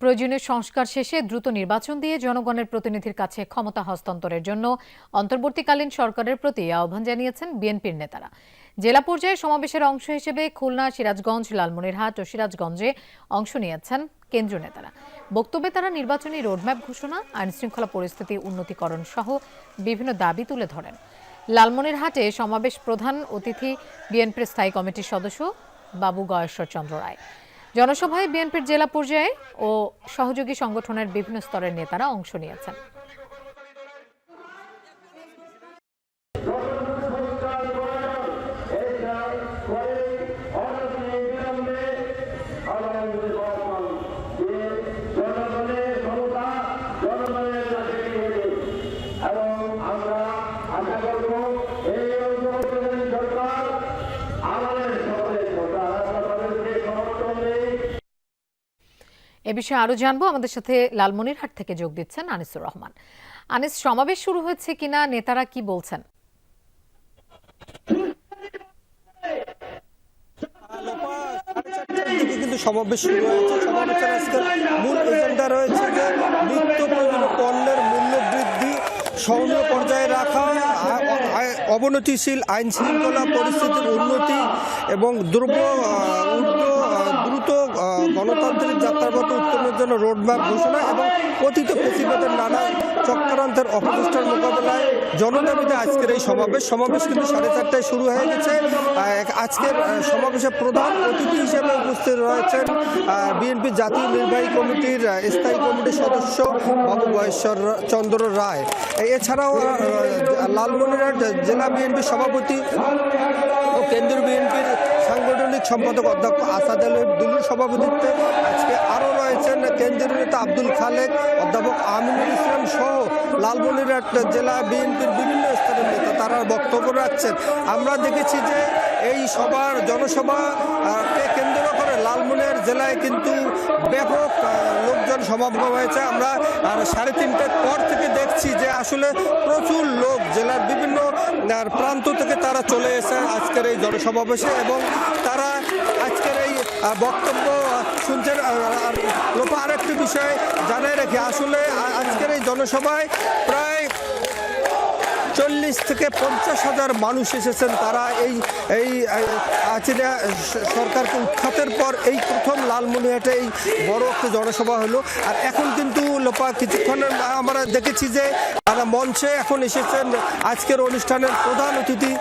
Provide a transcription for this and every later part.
প্রয়োজনীয় সংস্কার শেষে দ্রুত নির্বাচন দিয়ে জনগণের প্রতিনিধির কাছে ক্ষমতা হস্তান্তরের জন্য অন্তর্বর্তীকালীন সরকারের প্রতি আহ্বান জানিয়েছেন বিএনপির নেতারা। জেলা পর্যায়ে সমাবেশের অংশ হিসেবে খুলনা, সিরাজগঞ্জ, লালমনিরহাট ও সিরাজগঞ্জে অংশ নিয়েছেন কেন্দ্রীয় নেতারা। বক্তব্যে তারা নির্বাচনী রোডম্যাপ ঘোষণা আইন শৃঙ্খলা পরিস্থিতি উন্নতিকরণ সহ বিভিন্ন দাবি তুলে ধরেন। লালমনিরহাটে সমাবেশ প্রধান অতিথি বিএনপির স্থায়ী কমিটির সদস্য বাবু গয়েশ্বর চন্দ্র রায়। জনসভায় বিএনপির জেলা পর্যায়ে ও সহযোগী সংগঠনের বিভিন্ন স্তরের নেতারা অংশ নিয়েছেন। এ বিষয়ে আরও জানব। আমাদের সাথে লালমনিরহাট থেকে যোগ দিচ্ছেন আনিসুর রহমান। আনিস সমাবেশ শুরু হয়েছে কিনা নেতারা কি বলছেন? কিন্তু সমাবেশ শুরু হয়েছে। সমাবেশের আজকের মূল এজেন্ডা রয়েছে যে নিত্য প্রয়োজনীয় পণ্যের মূল্য বৃদ্ধি সহনীয় পর্যায়ে রাখা অবনতিশীল আইন শৃঙ্খলা পরিস্থিতির উন্নতি এবং দ্রব্য আহ, দ্রুত গণতান্ত্রিক যাত্রাপথ উত্তরণের জন্য রোডম্যাপ ঘোষণা এবং কথিত ফেসিবাদের নানা চক্রান্তের অপচেষ্টার মোকাবেলায় জনদাবিতে আজকের এই সমাবেশ। সমাবেশ কিন্তু সাড়ে চারটায় শুরু হয়ে গেছে। আজকের সমাবেশে প্রধান অতিথি হিসেবে উপস্থিত রয়েছেন বিএনপি জাতীয় নির্বাহী কমিটির স্থায়ী কমিটির সদস্য বাবু গয়েশ্বর চন্দ্র রায়। এছাড়াও লালমনিরহাট জেলা বিএনপি সভাপতি ও কেন্দ্রীয় বিএনপির সাংগঠনিক সম্পাদক অধ্যক্ষ আসাদ আলী দুলুর সভাপতিত্বে আজকে আরও রয়েছেন কেন্দ্রীয় নেতা আব্দুল খালেক, অধ্যাপক আমিনুল ইসলাম সহ লালমনিরহাট জেলা বিএনপির বিভিন্ন স্তরের নেতা, তারা বক্তব্য রাখছেন। আমরা দেখেছি যে এই সভার জনসভাকে কেন্দ্র করে লালমনিরহাট জেলায় কিন্তু ব্যাপক লোকজন সমাগম হয়েছে। আমরা সাড়ে তিনটার পর থেকে দেখছি যে আসলে প্রচুর লোক আহ, প্রান্ত থেকে তারা চলে এসে আজকের এই জনসমাবেশে এবং তারা আজকের এই বক্তব্য শুনছেন লোপা আরেকটি বিষয় জানাই রেখে। আসলে আজকের এই জনসভায় প্রায় চল্লিশ থেকে পঞ্চাশ হাজার মানুষ এসেছেন। তারা এই এই আচিনা সরকারকে উৎখাতের পর এই প্রথম লালমনিহাটে এই বড় একটা জনসভা হলো। আর এখন কিন্তু লোপা কিছুক্ষণের আমরা দেখেছি যে তারা মঞ্চে এখন এসেছেন। আজকের অনুষ্ঠানের প্রধান অতিথি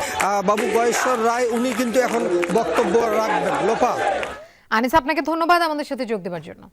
বাবু গয়েশ্বর রায়, উনি কিন্তু এখন বক্তব্য রাখবেন। লোপা। আনিস, আপনাকে ধন্যবাদ আমাদের সাথে যোগ দেওয়ার জন্য।